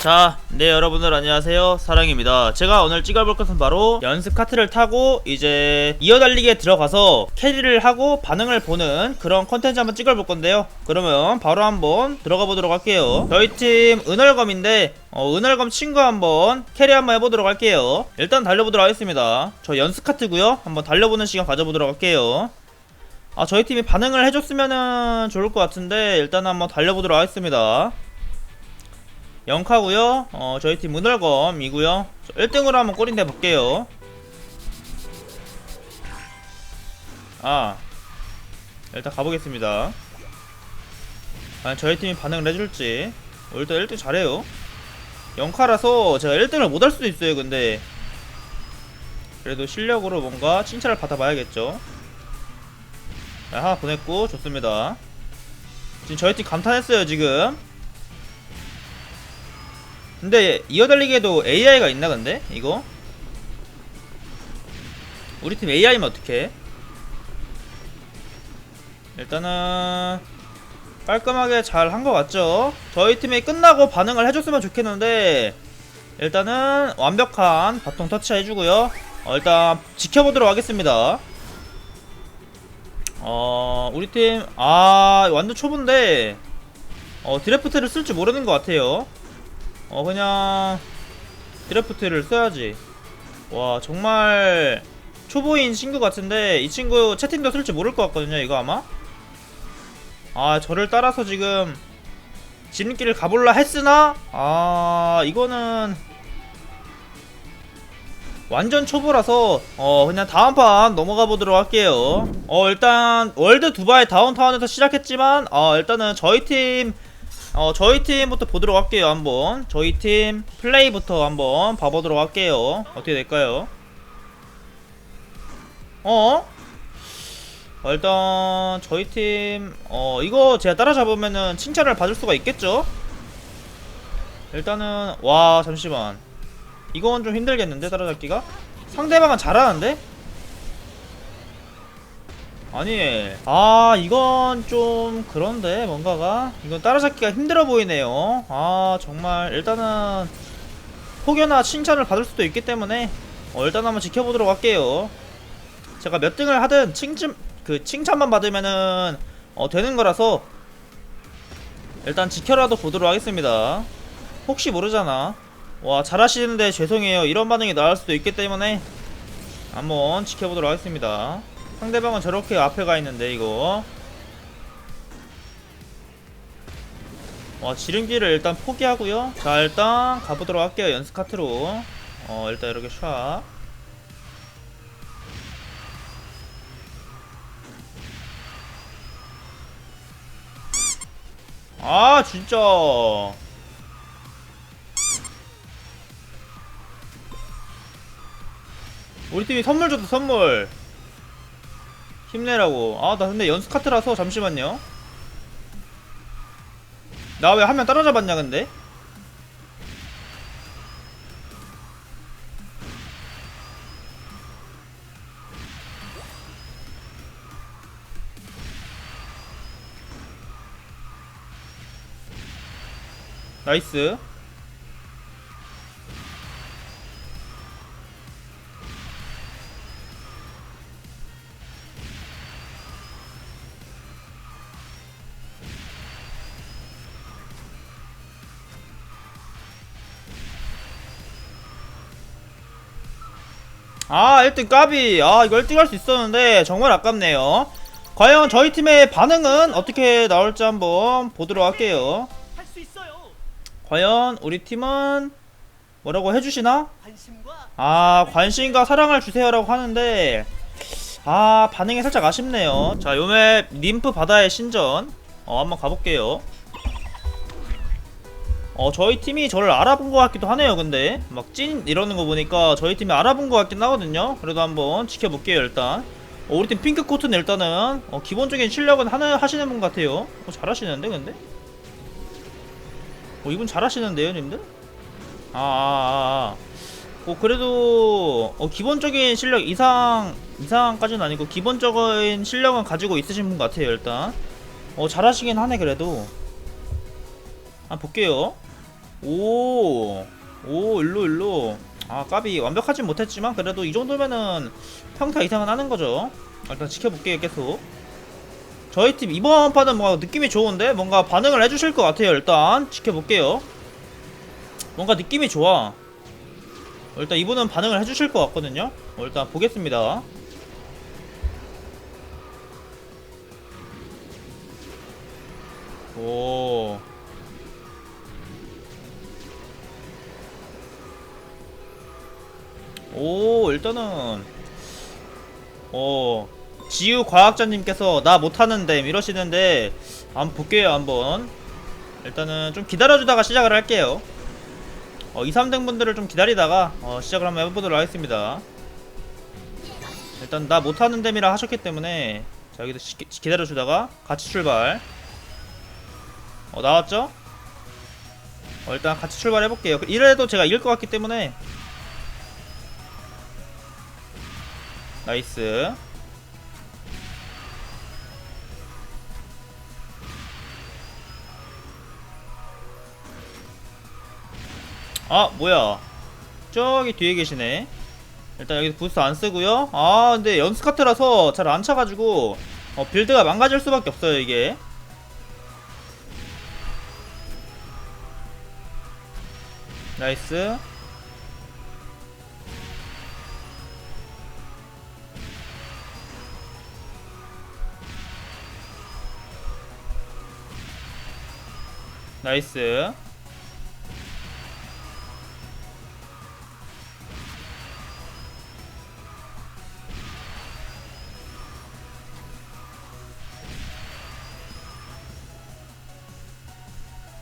자, 네 여러분들 안녕하세요. 사랑입니다. 제가 오늘 찍어볼 것은 바로 연습 카트를 타고 이제 이어달리기에 들어가서 캐리를 하고 반응을 보는 그런 컨텐츠 한번 찍어볼 건데요. 그러면 바로 한번 들어가 보도록 할게요. 저희 팀 은월검인데 어, 은월검 친구 한번 캐리 한번 해보도록 할게요. 일단 달려보도록 하겠습니다. 저 연습 카트고요. 한번 달려보는 시간 가져보도록 할게요. 아 저희 팀이 반응을 해줬으면은 좋을 것 같은데 일단 한번 달려보도록 하겠습니다. 0카고요. 어, 저희 팀 문월검이고요. 1등으로 한번 꼬린대 볼게요. 아 일단 가보겠습니다. 아 저희 팀이 반응을 해줄지. 어, 일단 1등 잘해요. 0카라서 제가 1등을 못할 수도 있어요 근데. 그래도 실력으로 뭔가 칭찬을 받아봐야겠죠. 자, 하나 보냈고 좋습니다. 지금 저희 팀 감탄했어요 지금 근데 이어달리기에도 AI가 있나 근데? 이거? 우리 팀 AI면 어떡해? 일단은 깔끔하게 잘 한 것 같죠? 저희 팀이 끝나고 반응을 해줬으면 좋겠는데 일단은 완벽한 바통 터치 해주고요. 어, 일단 지켜보도록 하겠습니다. 어 우리 팀 아 완전 초보인데 어 드래프트를 쓸 줄 모르는 것 같아요 어 그냥 드래프트를 써야지. 와 정말 초보인 친구 같은데 이 친구 채팅도 쓸 줄 모를 것 같거든요 이거 아마. 아 저를 따라서 지금 지름길을 가볼라 했으나? 아 이거는 완전 초보라서 어 그냥 다음 판 넘어가 보도록 할게요. 어 일단 월드 두바이 다운타운에서 시작했지만 어 일단은 저희 팀 어, 저희 팀부터 보도록 할게요, 한번. 저희 팀 플레이부터 한번 봐보도록 할게요. 어떻게 될까요? 어? 어, 일단, 저희 팀, 어, 이거 제가 따라잡으면은 칭찬을 받을 수가 있겠죠? 일단은, 와, 잠시만. 이건 좀 힘들겠는데, 따라잡기가? 상대방은 잘하는데? 아니 아 이건 좀 그런데 뭔가가? 이건 따라잡기가 힘들어 보이네요. 아 정말 일단은 혹여나 칭찬을 받을 수도 있기 때문에 어, 일단 한번 지켜보도록 할게요. 제가 몇 등을 하든 칭찬 그 칭찬만 받으면은 어, 되는 거라서 일단 지켜라도 보도록 하겠습니다. 혹시 모르잖아. 와 잘하시는데 죄송해요. 이런 반응이 나올 수도 있기 때문에 한번 지켜보도록 하겠습니다 상대방은 저렇게 앞에 가 있는데 이거. 와 지름길을 일단 포기하고요. 자 일단 가보도록 할게요 연습 카트로. 어 일단 이렇게 샷 아 진짜. 우리 팀이 선물 줬다 선물 힘내라고. 아 나 근데 연습 카트라서 잠시만요. 나 왜 한 명 따라잡았냐 근데? 나이스 아 1등 까비. 아 이거 1등 할 수 있었는데 정말 아깝네요. 과연 저희 팀의 반응은 어떻게 나올지 한번 보도록 할게요. 과연 우리 팀은 뭐라고 해주시나? 아 관심과 사랑을 주세요라고 하는데 아 반응이 살짝 아쉽네요. 자 요맵 님프 바다의 신전. 어 한번 가볼게요 어 저희 팀이 저를 알아본 것 같기도 하네요 근데. 막 찐 이러는 거 보니까 저희 팀이 알아본 것 같긴 하거든요. 그래도 한번 지켜볼게요 일단. 어, 우리 팀 핑크 코트는 일단은 어, 기본적인 실력은 하나 하시는 분 같아요. 어, 잘하시는데 근데? 어 이분 잘하시는데요 님들? 아, 아, 아, 아. 어, 그래도 어, 기본적인 실력 이상 이상까지는 아니고 기본적인 실력은 가지고 있으신 분 같아요 일단. 어 잘하시긴 하네 그래도. 아 볼게요 오, 오, 일로, 일로. 아, 까비. 완벽하진 못했지만, 그래도 이 정도면은 평타 이상은 하는 거죠. 아, 일단 지켜볼게요, 계속. 저희 팀 이번 판은 뭔가 느낌이 좋은데? 뭔가 반응을 해주실 것 같아요, 일단. 지켜볼게요. 뭔가 느낌이 좋아. 어, 일단 이분은 반응을 해주실 것 같거든요. 어, 일단 보겠습니다. 오. 오, 일단은 어 지우 과학자님께서 나 못하는데 이러시는데 한번 볼게요 한번. 일단은 좀 기다려주다가 시작을 할게요. 어 2, 3등 분들을 좀 기다리다가 어, 시작을 한번 해보도록 하겠습니다. 일단 나 못하는 셈이라 하셨기 때문에 자 여기서 시, 기다려주다가 같이 출발. 어 나왔죠? 어 일단 같이 출발해볼게요. 이래도 제가 이길 것 같기 때문에 나이스. 아 뭐야? 저기 뒤에 계시네. 일단 여기 부스트 안 쓰고요. 아 근데 연스카트라서 잘 안 차가지고 어, 빌드가 망가질 수밖에 없어요 이게. 나이스 나이스.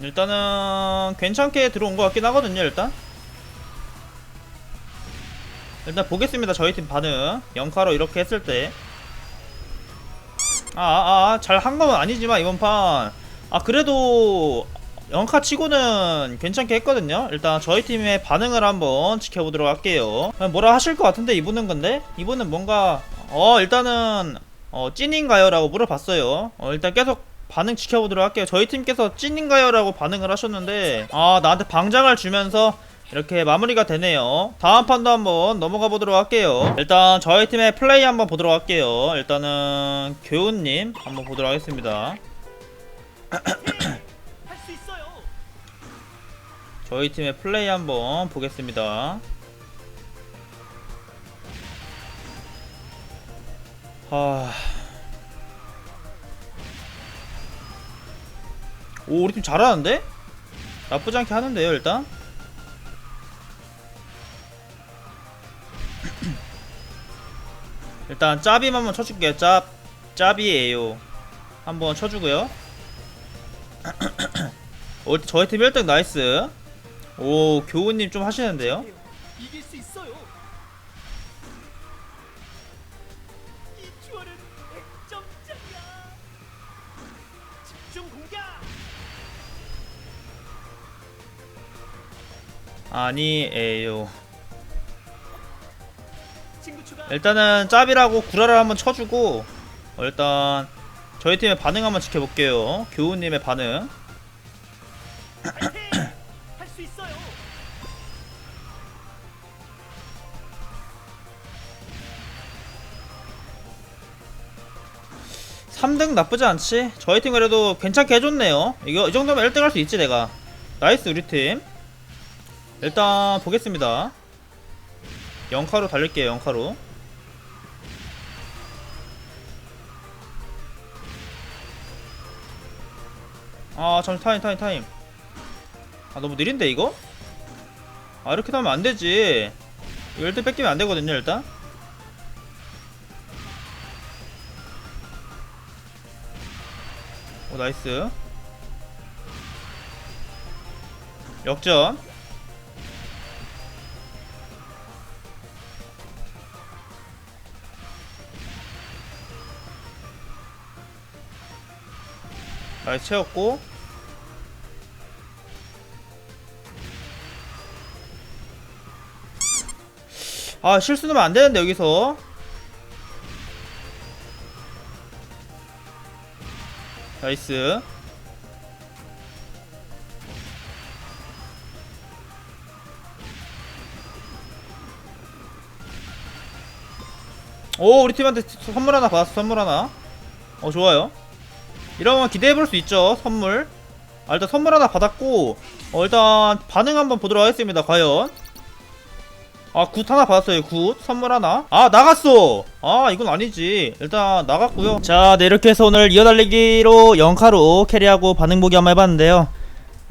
일단은 괜찮게 들어온 것 같긴 하거든요 일단. 일단 보겠습니다 저희 팀 반응. 0카로 이렇게 했을 때. 아아아 잘 한 건 아니지만 이번 판. 아 그래도 영카 치고는 괜찮게 했거든요. 일단 저희 팀의 반응을 한번 지켜보도록 할게요. 뭐라 하실 것 같은데 이분은 근데? 이분은 뭔가 어 일단은 어 찐인가요? 라고 물어봤어요. 어 일단 계속 반응 지켜보도록 할게요. 저희 팀께서 찐인가요? 라고 반응을 하셨는데 아 나한테 방장을 주면서 이렇게 마무리가 되네요. 다음 판도 한번 넘어가 보도록 할게요. 일단 저희 팀의 플레이 한번 보도록 할게요. 일단은 교훈님 한번 보도록 하겠습니다. 할 수 있어요. 저희 팀의 플레이 한번 보겠습니다. 하... 오 우리 팀 잘하는데? 나쁘지 않게 하는데요 일단 일단 짭임 한번 쳐줄게요 짭 짭이에요 한번 쳐주고요 어, 저희 팀 1등 나이스 오 교우님 좀 하시는데요 이길 수 있어요. 이 추월은 100점짜리야. 집중 공격. 아니에요 친구 추가. 일단은 짭이라고 구라를 한번 쳐주고 어, 일단 저희 팀의 반응 한번 지켜볼게요. 교우님의 반응. 할수 있어요. 삼등 나쁘지 않지? 저희 팀 그래도 괜찮게 해줬네요. 이거 이 정도면 1등 할 수 있지 내가. 나이스 우리 팀. 일단 보겠습니다. 0카로 달릴게요 0카로 아 잠시 타임 타임 타임. 아 너무 느린데 이거? 아 이렇게 하면 안되지. 1등 뺏기면 안되거든요 일단. 오 나이스. 역전 잘 채웠고. 아 실수 넣으면 안되는데 여기서. 나이스. 오 우리 팀한테 선물 하나 받았어 선물 하나. 어 좋아요. 이러면 기대해볼 수 있죠 선물. 아 일단 선물 하나 받았고 어 일단 반응 한번 보도록 하겠습니다 과연. 아굿 하나 받았어요 굿. 선물 하나. 아 나갔어! 아 이건 아니지. 일단 나갔고요. 자네 이렇게 해서 오늘 이어달리기로 영카로 캐리하고 반응 보기 한번 해봤는데요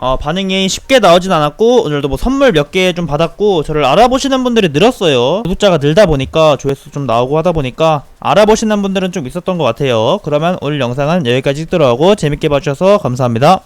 어, 반응이 쉽게 나오진 않았고 오늘도 뭐 선물 몇 개 좀 받았고 저를 알아보시는 분들이 늘었어요. 구독자가 늘다 보니까 조회수 좀 나오고 하다 보니까 알아보시는 분들은 좀 있었던 것 같아요. 그러면 오늘 영상은 여기까지 찍도록 하고 재밌게 봐주셔서 감사합니다